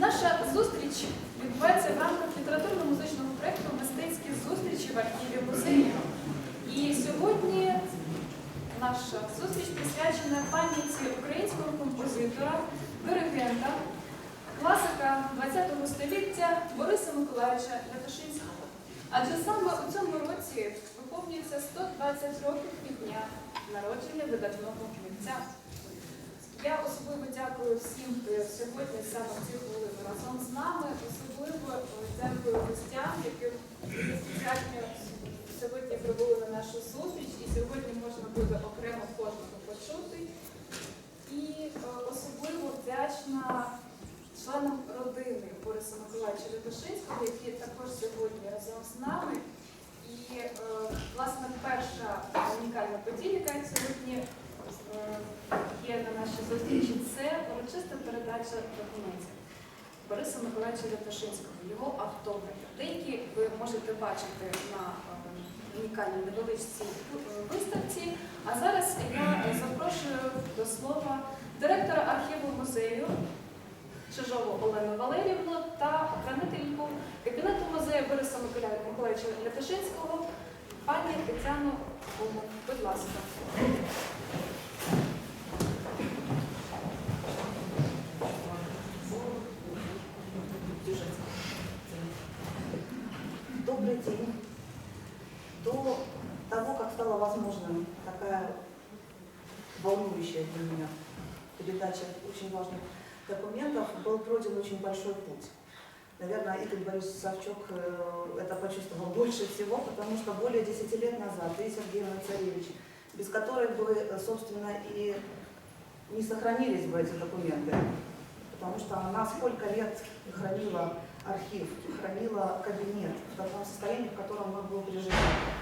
Наша зустріч відбувається в рамках літературно-музичного проєкту Мистецькі зустрічі в архіві музею. І сьогодні наша зустріч присвячена пам'яті українського композитора, диригента, класика ХХ століття Бориса Миколаївича Лятошинського. Адже саме у цьому році виповнюється 120 років від дня народження видатного митця. Дякую всім, хто сьогодні саме в ці хвилини разом з нами. Особливо е, дякую гостям, які сьогодні прибули на нашу зустріч, і сьогодні можна буде окремо кожного почути. І е, особливо вдячна членам родини Бориса Миколаївича Лятошинського, які також сьогодні разом з нами. І, е, власне, перша унікальна подія, яка сьогодні є на нашій зустрічі, це урочиста передача документів Бориса Миколаївича Лятошинського, його автографи. Деякі ви можете бачити на е, унікальній невеличкій е, виставці. А зараз я запрошую до слова директора архіву музею Чижову Олену Валерівну та охранительку кабінету музею Бориса Миколаївича Лятошинського пані Тетяну Гуму. Будь ласка. Очень важных документов, был пройден очень большой путь. Наверное, Игорь Борисович Савчук э, это почувствовал больше всего, потому что более 10 лет назад и Сергей Царевич, без которой бы, собственно, и не сохранились бы эти документы, потому что она сколько лет хранила архив, хранила кабинет в таком состоянии, в котором он был при жизни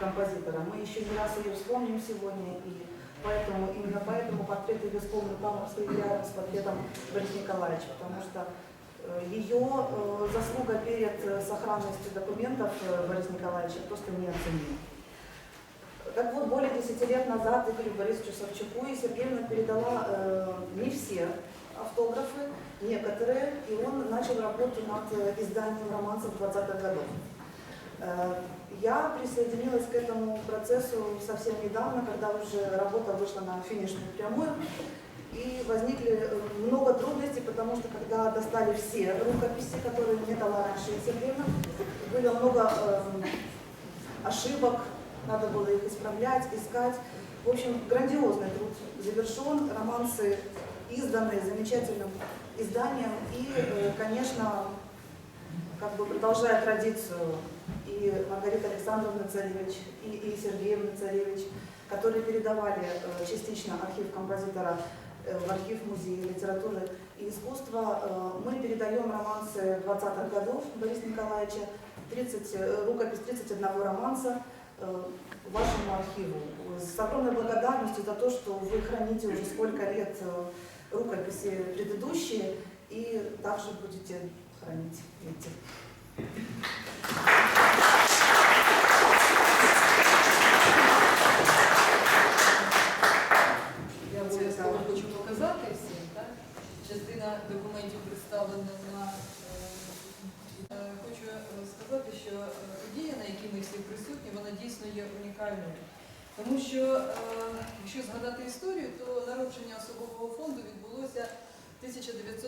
композитора. Мы еще не раз ее вспомним сегодня, и поэтому, именно поэтому портрет ее вспомнил Павловский рядом с портретом Бориса Николаевича, потому что э, ее э, заслуга перед э, сохранностью документов Бориса Николаевича просто неоценима. Так вот, более 10 лет назад Игорю Борисовичу Савчуку и Сергеевна передала э, не все автографы, некоторые, и он начал работу над изданием романсов 20-х годов. Э, Я присоединилась к этому процессу совсем недавно, когда уже работа вышла на финишную прямую, и возникли э, много трудностей, потому что когда достали все рукописи, которые мне дала раньше Сергеевна, было много эм, ошибок, надо было их исправлять, искать. В общем, грандиозный труд завершен, романсы изданы замечательным изданием и, э, конечно, как бы продолжая традицию и Маргарита Александровна Царевич, и, и Сергеевна Царевич, которые передавали э, частично архив композитора э, в архив Музея литературы и искусства, э, мы передаем романсы 20-х годов Бориса Николаевича, 30, э, рукопись 31 романса вашему архиву. С огромной благодарностью за то, что вы храните уже сколько лет рукописи предыдущие и также будете хранить эти.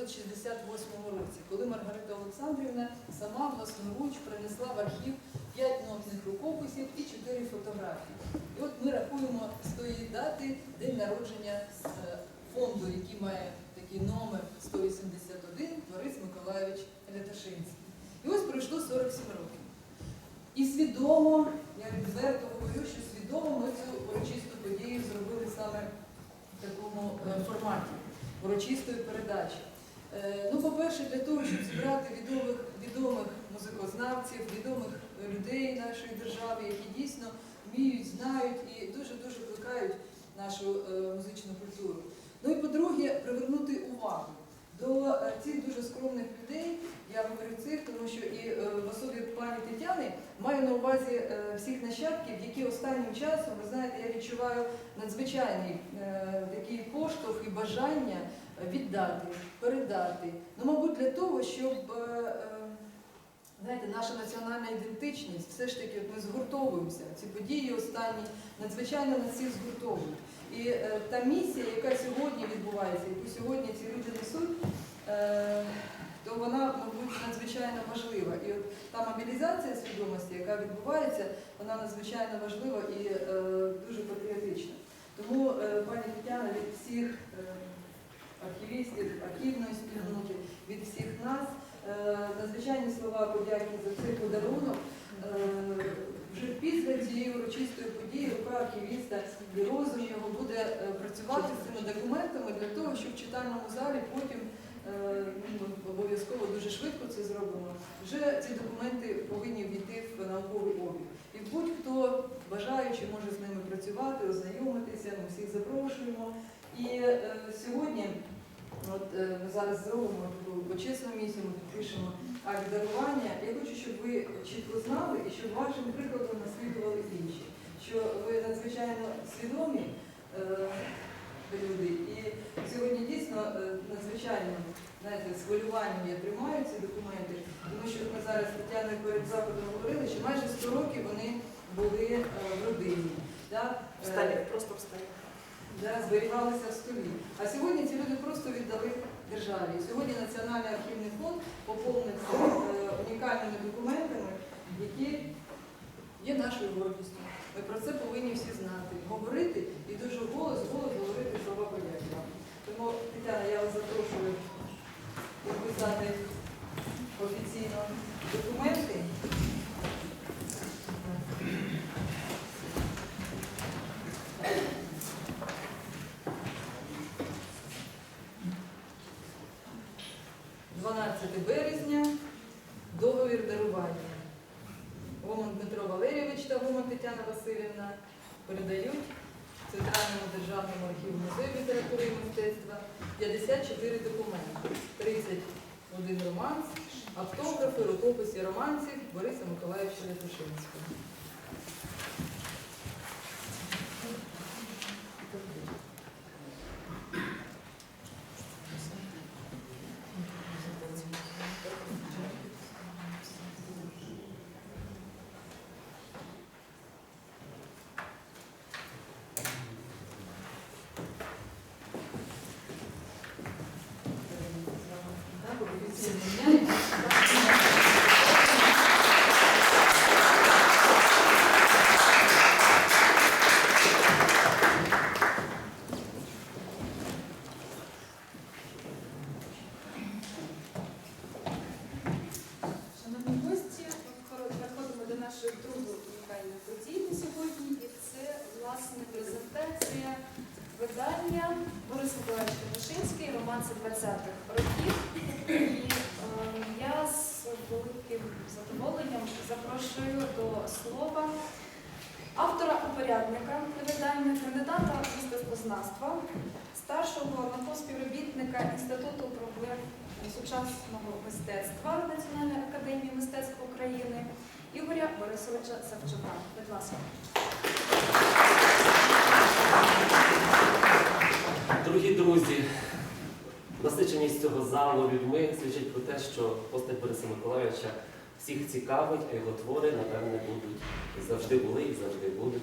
1968 році, коли Маргарита Олександрівна сама власноруч принесла в архів 5 нотних рукописів і 4 фотографії. І от ми рахуємо з тої дати день народження е, фонду, який має такий номер 181 Борис Миколайович Ляташинський. І ось пройшло 47 років. І свідомо, я відверто говорю, що свідомо ми цю урочисту подію зробили саме в такому е, форматі урочистої передачі. Е, Ну, по-перше, для того, щоб зібрати відомих, відомих музикознавців, відомих е, людей нашої держави, які дійсно вміють, знають і дуже-дуже плекають нашу е, музичну культуру. Ну і по-друге, привернути увагу до цих дуже скромних людей. Я говорю цих, тому що і в особі пані Тетяни маю на увазі всіх нащадків, які останнім часом, ви знаєте, я відчуваю надзвичайний такий поштовх і бажання віддати, передати. Ну, мабуть, для того, щоб е, е, знаєте, наша національна ідентичність, все ж таки, от ми згуртовуємося. Ці події останні надзвичайно нас всіх згуртовують. І е, та місія, яка сьогодні відбувається, яку сьогодні ці люди несуть, е, то вона, мабуть, надзвичайно важлива. І от та мобілізація свідомості, яка відбувається, вона надзвичайно важлива і е, дуже патріотична. Тому, е, пані Тетяна, від всіх е, архівістів, архівної спільноти, від всіх нас, е, надзвичайні слова подяки за цей подарунок. Е, Вже після цієї урочистої події рука архівіста і розум його буде е, працювати з цими документами для того, щоб в читальному залі потім ну, обов'язково дуже швидко це зробимо. Вже ці документи повинні війти в науковий обіг. І будь-хто бажаючи може з ними працювати, ознайомитися, ми всіх запрошуємо. І е, сьогодні от, е, ми зараз зробимо таку почесну місію, ми підпишемо акт дарування. Я хочу, щоб ви чітко знали і щоб вашим прикладом наслідували інші, що ви надзвичайно свідомі е, люди. І сьогодні дійсно е, надзвичайно знаєте, з я тримаю ці документи, тому що ми зараз з Тетяною перед заходом говорили, що майже 100 років вони були е, в родині. Да? Е, Встали, просто встали. Зараз зберігалися в столі. А сьогодні ці люди просто віддали державі. Сьогодні Національний архівний фонд поповнився е, унікальними документами, які є нашою гордістю. Ми про це повинні всі знати, говорити і дуже голос, голос говорити слова подяки. Тому, Тетяна, я вас запрошую підписати офіційно документи. – дарування. Гомон Дмитро Валерійович та Гомон Тетяна Васильівна передають Центральному державному архіву музею літератури і мистецтва 54 документи, 31 романс, автографи, рукописи романців Бориса Миколаївича Лятушинського. Так, автора упорядника видання, кандидата мистецтвознавства, старшого співробітника Інституту проблем сучасного мистецтва Національної академії мистецтв України Ігоря Борисовича Савчука. Будь ласка. Дорогі друзі, насиченість цього залу людьми свідчить про те, що постать Бориса Миколайовича всіх цікавить, а його твори, напевне, будуть завжди були, і завжди будуть,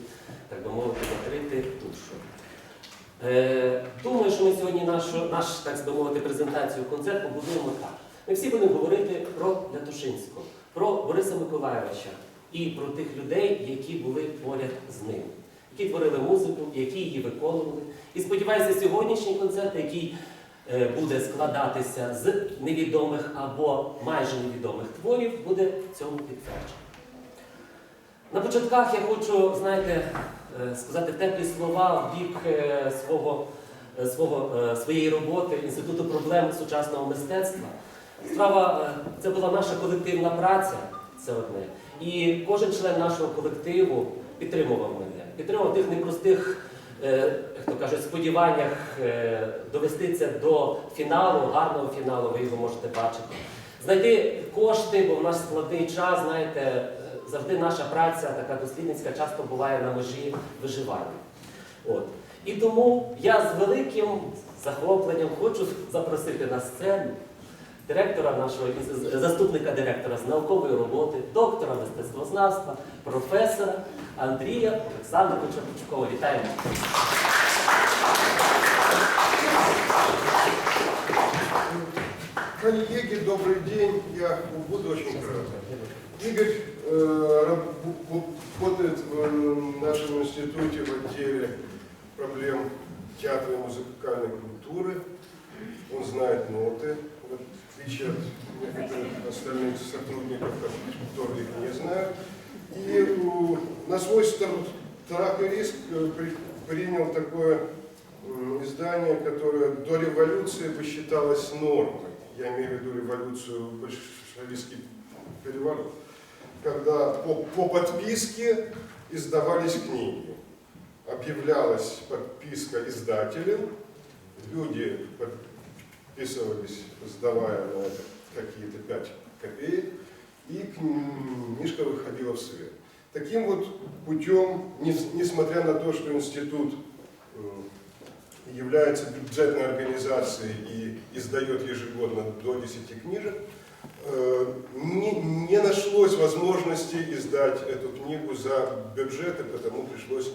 так би мовити, закрити душу. Е, думаю, що ми сьогодні нашу, наш, так би мовити, презентацію, концерт побудуємо так. Ми всі будемо говорити про Лятушинського, про Бориса Миколайовича і про тих людей, які були поряд з ним, які творили музику, які її виконували. І сподіваюся, сьогоднішній концерт, який буде складатися з невідомих або майже невідомих творів, буде в цьому підтверджений. На початках я хочу, знаєте, е, сказати теплі слова в бік е, свого, е, свого, е, своєї роботи Інституту проблем сучасного мистецтва. Справа, е, це була наша колективна праця, це одне. І кожен член нашого колективу підтримував мене, підтримував тих непростих, е, то кажуть, сподіваннях е, довести це до фіналу, гарного фіналу, ви його можете бачити. Знайти кошти, бо в наш складний час, знаєте, е, завжди наша праця, така дослідницька, часто буває на межі виживання. От. І тому я з великим захопленням хочу запросити на сцену директора нашого заступника директора з наукової роботи, доктора мистецтвознавства, професора Андрія Олександровича Пучкова. Вітаємо! Коллеги, добрый день. Я буду очень кратко. Игорь э, раб- работает в нашем институте в отделе проблем театра и музыкальной культуры. Он знает ноты, в отличие от некоторых остальных сотрудников, которые их не знают. И у- на свой страх и риск э, при- принял такое издание, которое до революции бы считалось нормой. Я имею в виду революцию, большевистский переворот. Когда по, по подписке издавались книги. Объявлялась подписка издателем, люди подписывались, сдавая на это какие-то 5 копеек, и книжка выходила в свет. Таким вот путем, нес- несмотря на то, что институт э, является бюджетной организацией и издает ежегодно до 10 книжек, э, не, не нашлось возможности издать эту книгу за бюджет, и потому пришлось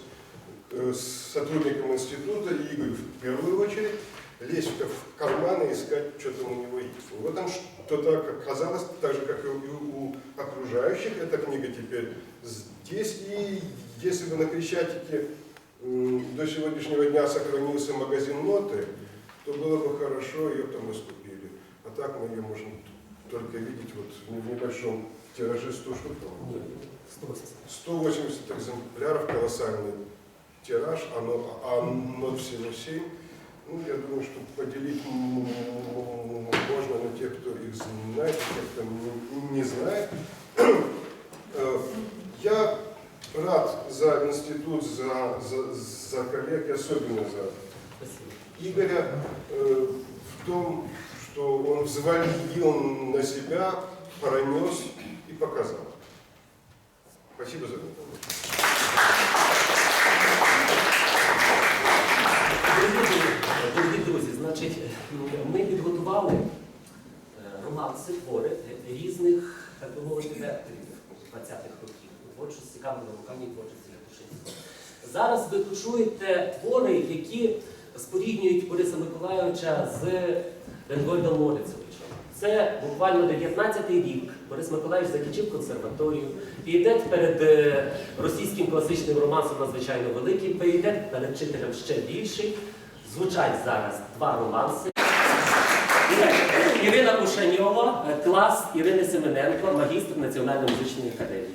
э, сотрудникам института Игорю в первую очередь лезть в в карман и искать, что там у него есть. И Вот там что-то оказалось, так же, как и у, у окружающих. Эта книга теперь здесь. И если бы на Крещатике до сегодняшнего дня сохранился магазин ноты, то было бы хорошо, ее там раскупили. А так мы ее можем только видеть вот в небольшом тираже 100 штук. по-моему. Ні, 180. 180 экземпляров, колоссальный тираж, а а нот всего 7. Ну, я думаю, что поделить можно на тех, кто их знает, и тех, кто не, не знает. Э, Я рад за институт, за, за, за коллег, и особенно за Спасибо. Игоря э, в том, что он взвалил на себя, пронес и показал. Спасибо за это. Дорогі, дорогі друзі, значить, ми підготували е, романси, твори різних, так би мовити, векторів 20-х років. Творчості Кам'яна руками творчості Ятушинського. Зараз ви почуєте твори, які споріднюють Бориса Миколайовича з Венгольдом Морицевичем. Це буквально 19-й рік. Борис Миколаївич закінчив консерваторію. Пієтет перед е, російським класичним романсом надзвичайно великий, пієтет перед вчителем ще більший. Звучать зараз два романси. Ірина Кушаньова, клас Ірини Семененко, магістр Національної музичної академії.